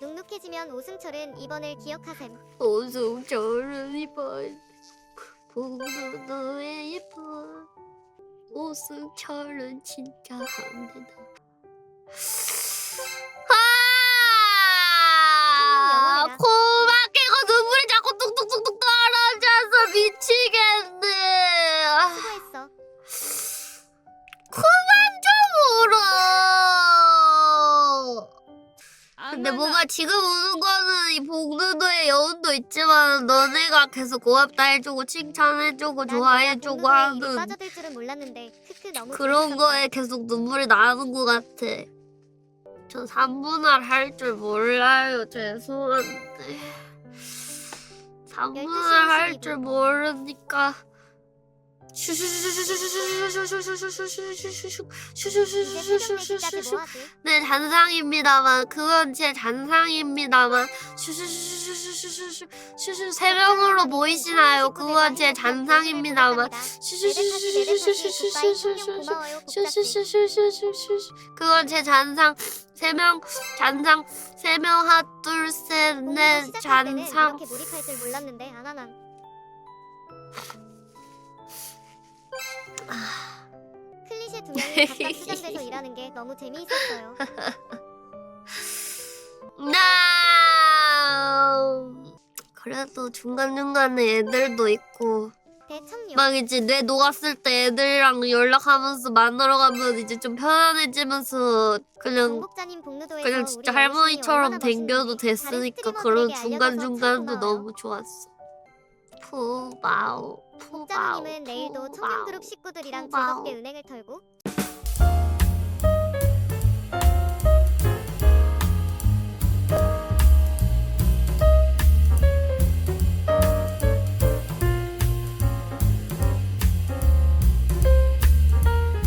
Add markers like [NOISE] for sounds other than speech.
행복해지면 오승철은 이번을 기억하셈. 오승철은 이번 보고도의 예쁜 오승철은 진짜 합니다. 아! 영원해라. 코막 깨고 눈물이 자꾸 뚝뚝뚝뚝 떨어져서 미치 근데 뭔가 지금 우는 거는 이 복누도의 여운도 있지만 너네가 계속 고맙다 해주고 칭찬해주고 난 좋아해주고 하는 빠져들 줄은 몰랐는데 크크 너무 그런 재밌었다. 거에 계속 눈물이 나는 것 같아. 저 3분할 할 줄 몰라요. 죄송한데. 3분할 할 줄 모르니까. 네, 잔상입니다만. 그건 제 잔상입니다만. 세 명으로 보이시나요? 그건 제 잔상입니다만. 그건 제 잔상. 세 명, 잔상, 세 명, 하, 둘, 셋, 넷, 잔상. 이렇게 몰랐는데 아나난. 클리셰 두 명이 각각 수장돼서 [LAUGHS] 일하는 게 너무 재미있었어요. 나 그래도 중간중간에 애들도 있고 대청룡 막 이제 뇌 녹았을 때 애들이랑 연락하면서 만나러 가면 이제 좀 편안해지면서 그냥 그냥 우리 진짜 열심히 할머니처럼 얼마나 댕겨도 멋있는지 됐으니까 그런 스트리머들에게 중간중간도 너무 좋았어 푸바오 복자님은 내일도 푸바오, 청년그룹 식구들이랑 푸바오. 즐겁게 은행을 털고